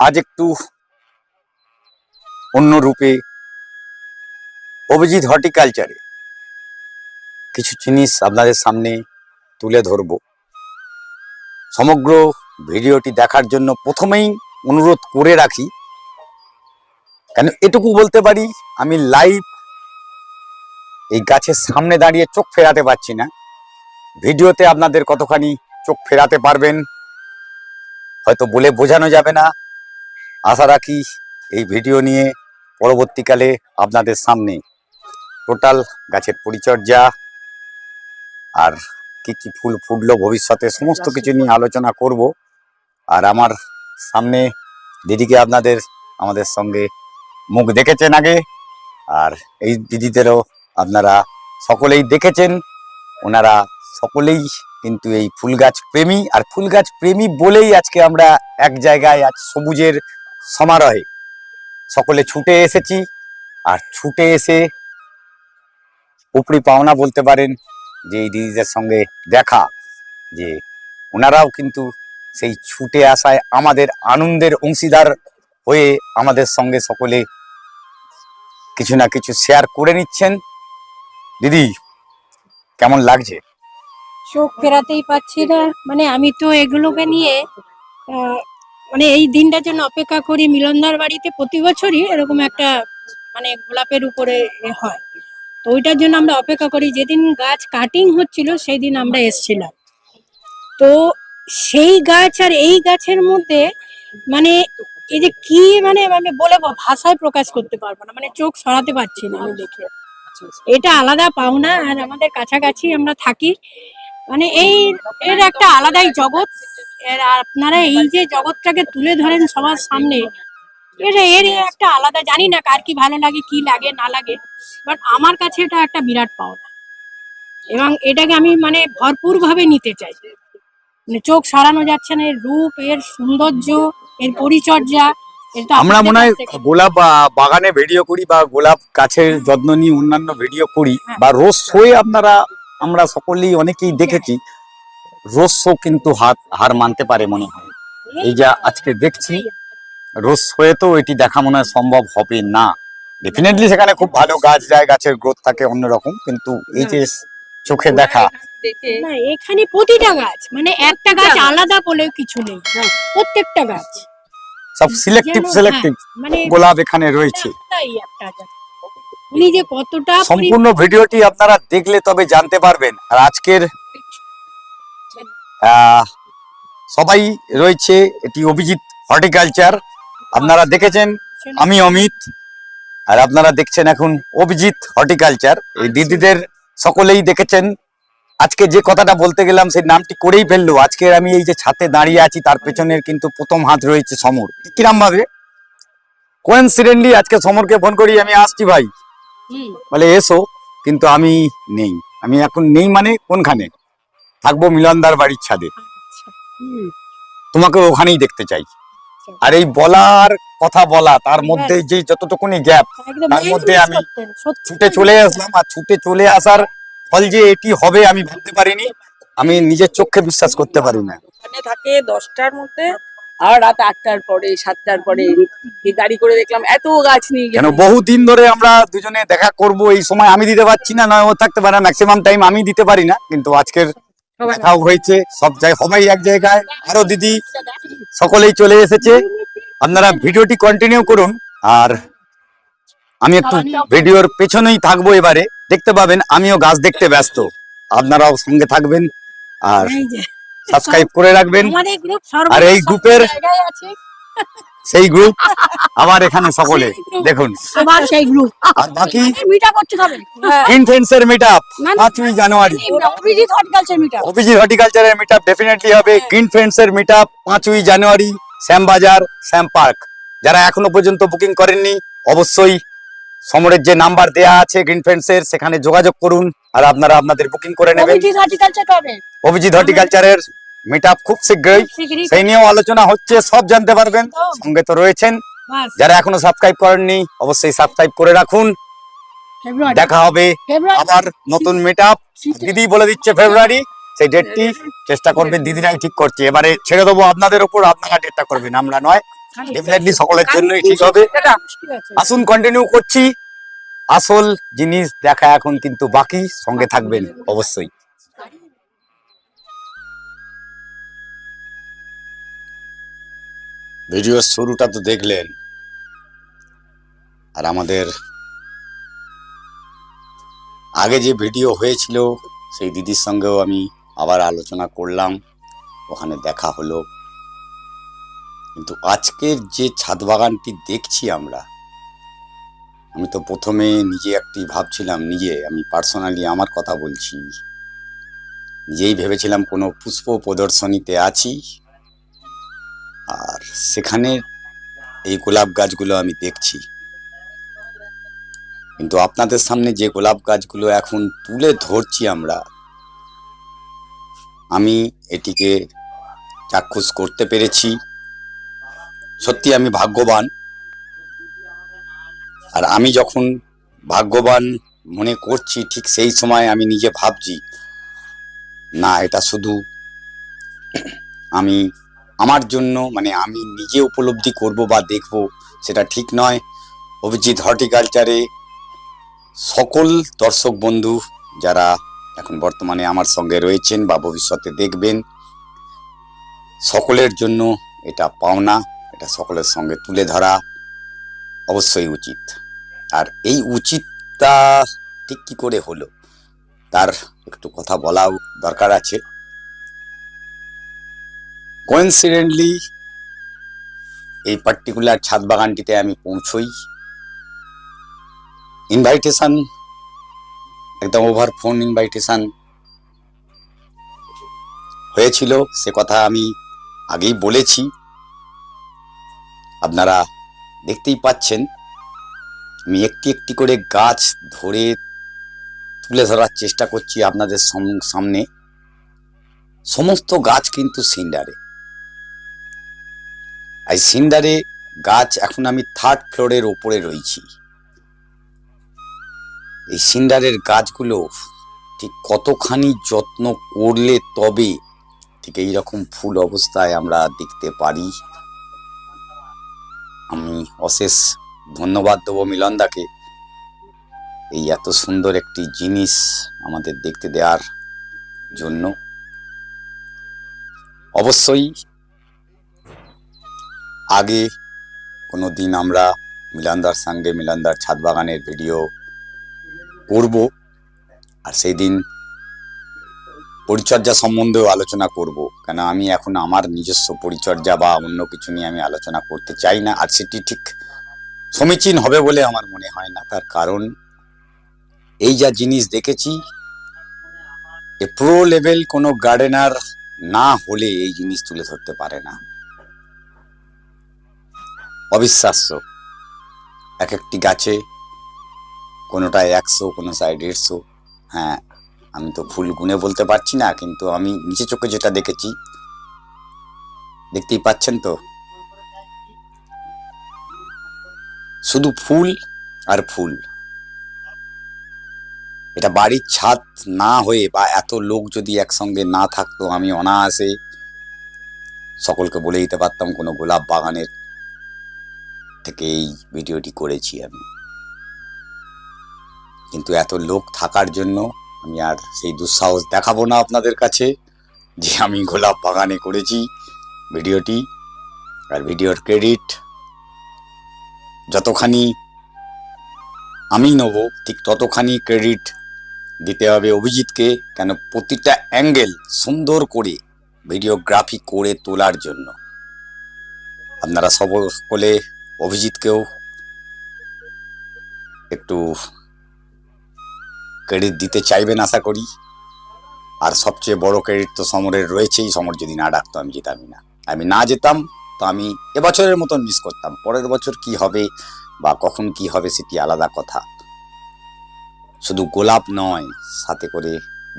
আজ একটু অন্য রূপে অভিজিৎ হর্টিকালচারে কিছু জিনিস আপনাদের সামনে তুলে ধরব। সমগ্র ভিডিওটি দেখার জন্য প্রথমেই অনুরোধ করে রাখি কেন এটুকু বলতে পারি? আমি লাইভ এই গাছের সামনে দাঁড়িয়ে চোখ ফেরাতে পারছি না। ভিডিওতে আপনাদের কতখানি চোখ ফেরাতে পারবেন হয়তো বলে বোঝানো যাবে না। আশা রাখি এই ভিডিও নিয়ে পরবর্তীকালে আপনাদের সামনে টোটাল গাছের পরিচর্যা আর কি কি ফুল ফুটলো ভবিষ্যতে সমস্ত কিছু নিয়ে আলোচনা করব। আর আমার সামনে দিদিকে আপনাদের আমাদের সঙ্গে মুখ দেখেছেন আগে। আর এই দিদিদেরও আপনারা সকলেই দেখেছেন। ওনারা সকলেই কিন্তু এই ফুল গাছ প্রেমী। আর ফুল গাছ প্রেমী বলেই আজকে আমরা এক জায়গায় আজ সবুজের সমারোহে সকলে ছুটে এসেছি। আর ছুটে এসে উপরি পাওনা বলতে পারেন যে এই দিদিদের সঙ্গে দেখা, যে ওনারাও কিন্তু সেই ছুটে আসায় আমাদের আনন্দের অংশীদার হয়ে আমাদের সঙ্গে সকলে কিছু না কিছু শেয়ার করে নিচ্ছেন। দিদি, কেমন লাগছে? চোখ ফেরাতেই পাচ্ছি না। মানে আমি তো এগুলোকে নিয়ে মানে এই দিনটার জন্য অপেক্ষা করি। মিলনদার বাড়িতে প্রতি বছরই এরকম একটা মানে গোলাপের উপরে হয়। তো ওইটার জন্য আমরা অপেক্ষা করি। যেদিন গাছ কাটিং হচ্ছিল সেই দিন আমরা এসছিলাম। তো সেই গাছ আর এই গাছের মধ্যে মানে এই যে কি মানে আমি বলে ভাষায় প্রকাশ করতে পারব না মানে চোখ সরাতে পারছি না আমি দেখে। এটা আলাদা পাওনা, আর আমাদের কাছাকাছি আমরা থাকি। মানে এই, এর একটা আলাদাই জগৎ। এর আপনারা এই যে জগৎটাকে তুলে ধরেন সবার সামনে, এর এর একটা আলাদা, জানি না কার কি ভালো লাগে, কি লাগে, না লাগে বাট আমার কাছে এটা একটা বিরাট পাওনা। এবং এটাকে আমি মানে ভরপুর ভাবে নিতে চাই। মানে চোখ সরানো যাচ্ছে না, এর রূপ, এর সৌন্দর্য এর পরিচর্যা আমরা মনে হয় গোলাপ আহ, বাগানে ভিডিও করি বা গোলাপ গাছের যত্ন নিয়ে অন্যান্য ভিডিও করি হ্যাঁ। বা রোজ শোয়ে আপনারা আমরা সকলেই অনেকেই দেখেছি রোজ শো কিন্তু হাত হার মানতে পারে মনে হয়। এই যা আজকে দেখছি রোজ শোয়ে তো এটি দেখা মনে হয় সম্ভব হবে না। ডেফিনেটলি সেখানে খুব ভালো গাছ যায় গাছের গ্রোথ থাকে অন্যরকম কিন্তু এই যে চোখে দেখা না এখানে প্রতিটা গাছ মানে একটা গাছ আলাদা বলে কিছু নেই। প্রত্যেকটা গাছ। সব সিলেক্টিভ সিলেক্টিভ মানে গোলাপ এখানে রয়েছে। উনি যে কতটা সম্পূর্ণ ভিডিওটি আপনারা দেখলে তবে জানতে পারবেন। আর আজকের সবাই রয়েছে এটি অভিজিৎ হর্টিকালচার। আপনারা দেখেছেন আমি অমিত আর আপনারা দেখছেন এখন অভিজিৎ হর্টিকালচার। এই দিদিদের সকলেই দেখেছেন। আজকে যে কথাটা বলতে গেলাম সেই নামটি করেই ফেলল। আজকে আমি এই যে ছাতে দাঁড়িয়ে আছি তার পেছনের কিন্তু প্রথম হাত রয়েছে সমর। কিরাম ভাবে কোয়েন্সিডেন্টলি আজকে সমরকে ফোন করি আমি আসছি ভাই। বলে এসো কিন্তু আমি নেই। আমি এখন নেই মানে কোনখানে? থাকব মিলনদার বাড়ির ছাদে। আচ্ছা, তোমাকে ওখানেই দেখতে চাই। আর এই বলার কথা বলা তার মধ্যে যে যতটুকুনি গ্যাপ তার মধ্যে আমি ছুটে চলে আসলাম। আর ছুটে চলে আসার ফল যে এটি হবে আমি ভাবতে পারিনি। আমি নিজের চোখে বিশ্বাস করতে পারি না। ওখানে থাকে দশটার মধ্যে আর রাত আটটার পরে সাতটার পরে গাড়ি করে দেখলাম এত গাছ নিয়ে কেন গেছে। বহু দিন ধরে আমরা দুজনে দেখা করব এই সময় আমি দিতে পারছি না নয় ও থাকতে পারে ম্যাক্সিমাম টাইম আমি দিতে পারি না কিন্তু আজকের দেখাও হয়েছে সব জায়গায় সবাই এক জায়গায়। আরও দিদি সকলেই চলে এসেছে। আপনারা ভিডিওটি কন্টিনিউ করুন আর আমি একটু ভিডিওর পেছনেই থাকব এবারে। দেখতে পাবেন আমিও গাছ দেখতে ব্যস্ত। আপনারাও সঙ্গে থাকবেন আর সাবস্ক্রাইব করে রাখবেন। আর এই গ্রুপের সেই গ্রুপ আমার এখানে সকলে। দেখুন। সবার সেই গ্রুপ আর বাকি মিটা করতে হবে। ইনফেন্সের মিট আপ না, না, পাঁচই জানুয়ারি। অভিজিৎ হর্টিকালচার মিটা অভিজিৎ হর্টিকালচারের মিট আপ ডেফিনেটলি হবে। গ্রিন ফ্রেন্ডস এর মিট আপ পাঁচই জানুয়ারি শ্যামবাজার শ্যাম পার্ক। যারা এখনও পর্যন্ত বুকিং করেননি অবশ্যই সমরের যে নাম্বার দেয়া আছে গ্রিন ফ্রেন্ডস এর সেখানে যোগাযোগ করুন আর আপনারা আপনাদের বুকিং করে নেবেন। অভিজিৎ হর্টিকালচারের মিট আপ খুব শীঘ্রই। শীঘ্রই। সেই নিয়েও আলোচনা হচ্ছে সব জানতে পারবেন। সঙ্গে তো রয়েছেন। যারা এখনও সাবস্ক্রাইব করেননি অবশ্যই সাবস্ক্রাইব করে রাখুন। দেখা হবে আবার নতুন মেট আপ দিদি বলে দিচ্ছে ফেব্রুয়ারি সেই ডেটটি চেষ্টা করবেন দিদিরাই ঠিক করছে এবারে ছেড়ে দেবো আপনাদের উপর আপনারা ডেটটা করবেন আমরা নয়। ডেফিনেটলি সকলের জন্যই ঠিক হবে। আসুন কন্টিনিউ করছি। আসল জিনিস দেখা এখন কিন্তু বাকি সঙ্গে থাকবেন অবশ্যই। ভিডিওর শুরুটা তো দেখলেন। আর আমাদের আগে যে ভিডিও হয়েছিল সেই দিদির সঙ্গেও আমি আবার আলোচনা করলাম। ওখানে দেখা হলো। কিন্তু আজকের যে ছাদ বাগানটি দেখছি আমরা, আমি তো প্রথমে নিজে একটি ভাবছিলাম, নিজে আমি পার্সোনালি আমার কথা বলছি। নিজেই ভেবেছিলাম কোনো পুষ্প প্রদর্শনীতে আছি। আর সেখানে এই গোলাপ গাছগুলো আমি দেখছি। কিন্তু আপনাদের সামনে যে গোলাপ গাছগুলো এখন তুলে ধরছি আমরা, আমি এটিকে চাক্ষুষ করতে পেরেছি। সত্যি আমি ভাগ্যবান। আর আমি যখন ভাগ্যবান মনে করছি, ঠিক সেই সময় আমি নিজে ভাবছি, না, এটা শুধু আমি আমার জন্য মানে আমি নিজে উপলব্ধি করব বা দেখব, সেটা ঠিক নয়। অভিজিৎ হর্টিকালচারে সকল দর্শক বন্ধু যারা এখন বর্তমানে আমার সঙ্গে রয়েছেন বা ভবিষ্যতে দেখবেন, সকলের জন্য এটা পাওনা। এটা সকলের সঙ্গে তুলে ধরা অবশ্যই উচিত। আর এই উচিতটা ঠিক কি করে হলো, তার একটু কথা বলাও দরকার আছে। কোইন্সিডেন্টলি এই পার্টিকুলার ছাদ বাগানটিতে আমি পৌঁছই। ইনভাইটেশন একদম ওভার ফোন ইনভাইটেশন হয়েছিল, সে কথা আমি আগেই বলেছি। আপনারা দেখতেই পাচ্ছেন, আমি একটি একটি করে গাছ ধরে তুলে ধরার চেষ্টা করছি আপনাদের সাম- সামনে। সমস্ত গাছ কিন্তু সিন্ডারে। এই সিন্ডারে গাছ এখন আমি থার্ড ফ্লোরের ওপরে রয়েছি। এই সিন্ডারের গাছগুলো ঠিক কতখানি যত্ন করলে তবে ঠিক এই রকম ফুল অবস্থায় আমরা দেখতে পারি। আমি অশেষ ধন্যবাদ দেবো মিলনদাকে। এই এত সুন্দর একটি জিনিস আমাদের দেখতে দেওয়ার জন্য। অবশ্যই আগে কোনো দিন আমরা মিলানদার সঙ্গে মিলানদার ছাদ বাগানের ভিডিও করব। আর সেই দিন পরিচর্যা সম্বন্ধেও আলোচনা করব। কেন আমি এখন আমার নিজস্ব পরিচর্যা বা অন্য কিছু নিয়ে আমি আলোচনা করতে চাই না। আর সেটি ঠিক সমীচীন হবে বলে আমার মনে হয় না। তার কারণ, এই যা জিনিস দেখেছি, এ প্রো লেভেল কোনো গার্ডেনার না হলে এই জিনিস তুলে ধরতে পারে না। অবিশ্বাস্য। এক একটি গাছে কোনোটায় একশো, কোনো সাইড দেড়শো হ্যাঁ আমি তো ফুল গুনে বলতে পারছি না, কিন্তু আমি নিচে চোখে যেটা দেখেছি, দেখতেই পাচ্ছেন তো? শুধু ফুল আর ফুল। এটা বাড়ির ছাদ না হয়ে বা এত লোক যদি একসঙ্গে না থাকতো, আমি অনায়াসে সকলকে বলে দিতে পারতাম কোনো গোলাপ বাগানের থেকে এই ভিডিওটি করেছি আমি। কিন্তু এত লোক থাকার জন্য আমি আর সেই দুঃসাহস দেখাবো না আপনাদের কাছে যে আমি গোলাপ বাগানে করেছি ভিডিওটি আর ভিডিওর ক্রেডিট যতখানি আমি নেব, ঠিক ততখানি ক্রেডিট দিতে হবে অভিজিৎকে কেন প্রতিটা অ্যাঙ্গেল সুন্দর করে ভিডিওগ্রাফি করে তোলার জন্য। আপনারা সকলে অভিজিৎকেও একটু ক্রেডিট দিতে চাইবেন আশা করি। আর সবচেয়ে বড় ক্রেডিট তো সমরের রয়েছেই, সমর যদি না ডাকতো আমি যেতামই না। আমি না যেতাম তো আমি এবছরের মতন মিস করতাম। পরের বছর কি হবে বা কখন কি হবে সেটি আলাদা কথা। শুধু গোলাপ নয়, সাথে করে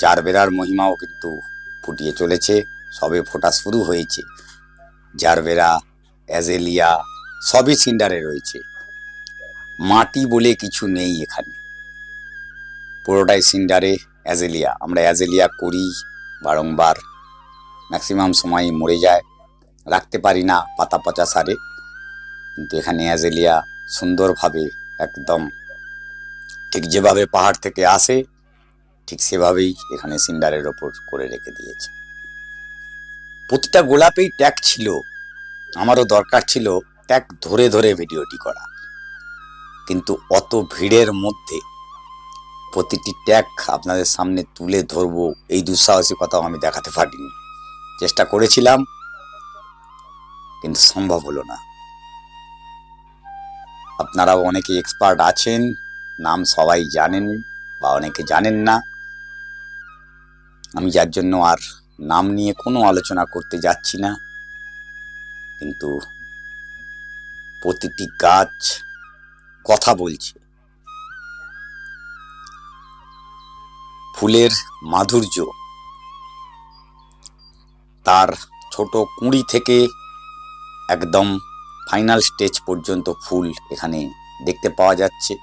জারবেরার মহিমাও কিন্তু ফুটিয়ে চলেছে। সবে ফোটা শুরু হয়েছে। জারবেরা অ্যাজেলিয়া সবই সিন্ডারে রয়েছে। মাটি বলে কিছু নেই এখানে। পুরোটাই সিন্ডারে অ্যাজেলিয়া। আমরা অ্যাজেলিয়া করি বারংবার। ম্যাক্সিমাম সময় মরে যায়। রাখতে পারি না পাতা পচা সারে। কিন্তু এখানে অ্যাজেলিয়া সুন্দরভাবে একদম ঠিক যেভাবে পাহাড় থেকে আসে, ঠিক সেভাবেই এখানে সিন্ডারের ওপর করে রেখে দিয়েছে। প্রতিটা গোলাপেই ট্যাগ ছিল। আমারও দরকার ছিল ট্যাগ ধরে ধরে ভিডিওটি করা। কিন্তু অত ভিড়ের মধ্যে প্রতিটি ট্যাগ আপনাদের সামনে তুলে ধরবো। এই দুঃসাহসিকতাও আমি দেখাতে পারিনি। চেষ্টা করেছিলাম, কিন্তু সম্ভব হলো না। আপনারাও অনেকে এক্সপার্ট আছেন, নাম সবাই জানেন বা অনেকে জানেন না। আমি যার জন্য আর নাম নিয়ে কোনো আলোচনা করতে যাচ্ছি না। কিন্তু প্রতিটি গাছ কথা বলছে। ফুলের মাধুর্য। তার ছোট কুঁড়ি থেকে একদম ফাইনাল স্টেজ পর্যন্ত ফুল এখানে দেখতে পাওয়া যাচ্ছে।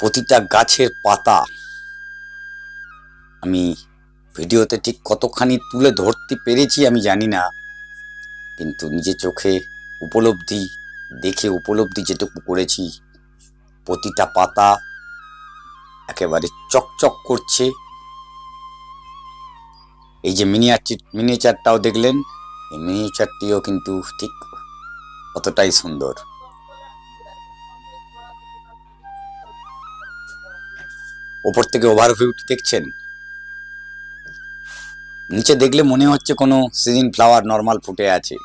প্রতিটা গাছের পাতা আমি ভিডিওতে ঠিক কতখানি তুলে ধরতে পেরেছি আমি জানি না, কিন্তু নিজে চোখে উপলব্ধি দেখে উপলব্ধি যেটুকু করেছি প্রতিটা পাতা একেবারে চকচক করছে। এই যে মিনিয়ারটি মিনিয়েচারটাও দেখলেন, এই মিনিয়েচারটিও কিন্তু ঠিক অতটাই সুন্দর। ওপর থেকে ওভারভিউটি দেখছেন? নিচে দেখলে মনে হচ্ছে কোনো সিজন ফ্লাওয়ার নর্মাল ফুটে আছে।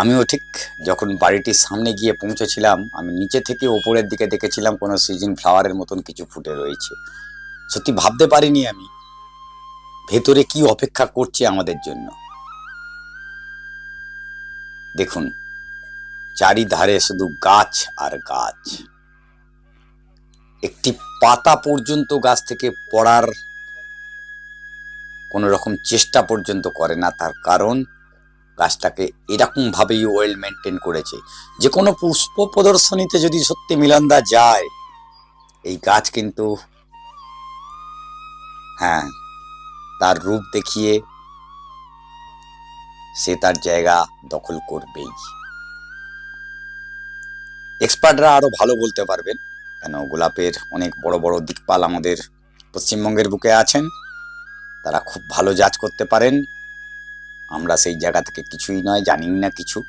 আমিও ঠিক যখন বাড়িটির সামনে গিয়ে পৌঁছেছিলাম, আমি নিচে থেকে ওপরের দিকে দেখেছিলাম কোনো সিজন ফ্লাওয়ারের মতন কিছু ফুটে রয়েছে। সত্যি ভাবতে পারিনি আমি ভেতরে কি অপেক্ষা করছে আমাদের জন্য। দেখুন, চারিধারে শুধু গাছ আর গাছ। একটি পাতা পর্যন্ত গাছ থেকে পড়ার কোনো রকম চেষ্টা পর্যন্ত করে না, তার কারণ গাছটাকে এরকম ভাবেই ওয়েল মেনটেন করেছে। যে কোনো পুষ্প প্রদর্শনীতে যদি সত্যি মিলনদা যায়, এই গাছ কিন্তু হ্যাঁ তার রূপ দেখিয়ে সে তার জায়গা দখল করবেই। এক্সপার্টরা আরও ভালো বলতে পারবেন, কেন গোলাপের অনেক বড় বড় দিকপাল আমাদের পশ্চিমবঙ্গের বুকে আছেন, তারা খুব ভালো জাজ করতে পারেন। আমরা সেই জায়গা থেকে কিছুই নয় জানি না কিছু।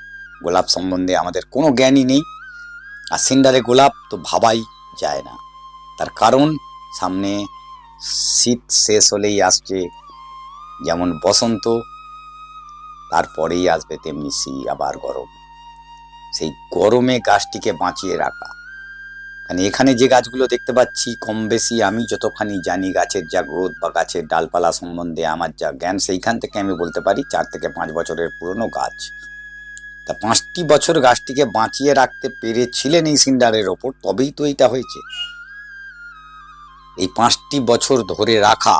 গোলাপ সম্বন্ধে আমাদের কোনো জ্ঞানই নেই। আর সিন্ডারে গোলাপ তো ভাবাই যায় না। তার কারণ, সামনে শীত শেষ হলেই আসছে যেমন বসন্ত, তারপরেই আসবে তেমনি শী আবার গরম। সেই গরমে গাছটিকে বাঁচিয়ে রাখা। মানে এখানে যে গাছগুলো দেখতে পাচ্ছি, কম বেশি আমি যতখানি জানি গাছের যা গ্রোথ বা গাছের ডালপালা সম্বন্ধে আমার যা জ্ঞান, সেইখান থেকে আমি বলতে পারি চার থেকে পাঁচ বছরের পুরনো গাছ। তা পাঁচটি বছর গাছটিকে বাঁচিয়ে রাখতে পেরেছিলেন এই সিন্ডারের ওপর, তবেই তো এইটা হয়েছে। এই পাঁচটি বছর ধরে রাখা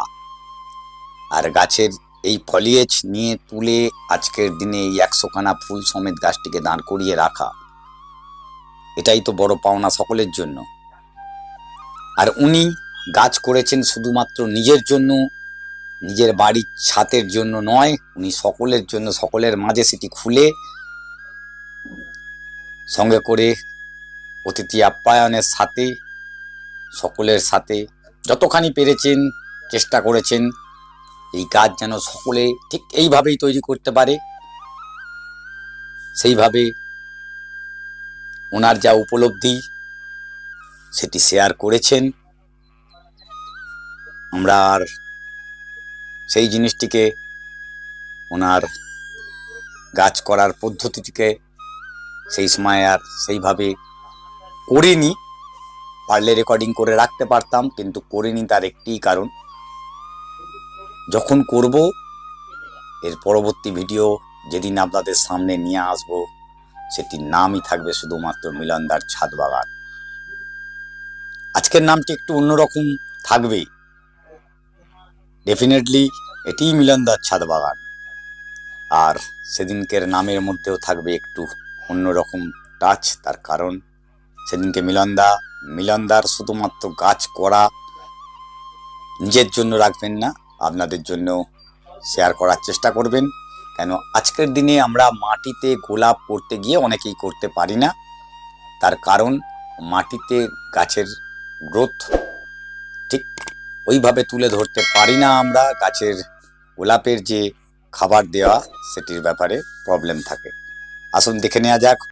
আর গাছের এই ফলিয়েজ নিয়ে তুলে আজকের দিনে এই একশোখানা ফুল সমেত গাছটিকে দাঁড় করিয়ে রাখা। এটাই তো বড় পাওনা সকলের জন্য। আর উনি গাছ করেছেন শুধুমাত্র নিজের জন্য, নিজের বাড়ির ছাতের জন্য নয়, উনি সকলের জন্য, সকলের মাঝে সেটি খুলে সঙ্গে করে অতিথি আপ্যায়নের সাথে, সকলের সাথে যতখানি পেরেছেন, চেষ্টা করেছেন, এই কাজ যেন সকলে ঠিক এইভাবেই তৈরি করতে পারে, সেইভাবে ওনার যা উপলব্ধি, সেটি শেয়ার করেছেন। আমরা আর সেই জিনিসটিকে ওনার গাছ করার পদ্ধতিটিকে সেই সময় আর সেইভাবে করিনি। পারলে রেকর্ডিং করে রাখতে পারতাম, কিন্তু করিনি তার একটিই কারণ। যখন করব, এর পরবর্তী ভিডিও যেদিন আপনাদের সামনে নিয়ে আসব সেটির নামই থাকবে শুধুমাত্র মিলনদার ছাদ বাগান আজকের নামটি একটু অন্যরকম থাকবে ডেফিনেটলি এটিই মিলনদার ছাদ বাগান আর সেদিনকের নামের মধ্যেও থাকবে একটু অন্যরকম টাচ তার কারণ সেদিনকে মিলনদা, মিলনদার শুধুমাত্র গাছ করা নিজের জন্য রাখবেন না, আপনাদের জন্য শেয়ার করার চেষ্টা করবেন। কেন আজকের দিনে আমরা মাটিতে গোলাপ করতে গিয়ে অনেকেই করতে পারি না। তার কারণ মাটিতে গাছের গ্রোথ ঠিক ওইভাবে তুলে ধরতে পারি না আমরা। গাছের গোলাপের যে খাবার দেওয়া, সেটির ব্যাপারে প্রবলেম থাকে। আসুন দেখে নেওয়া যাক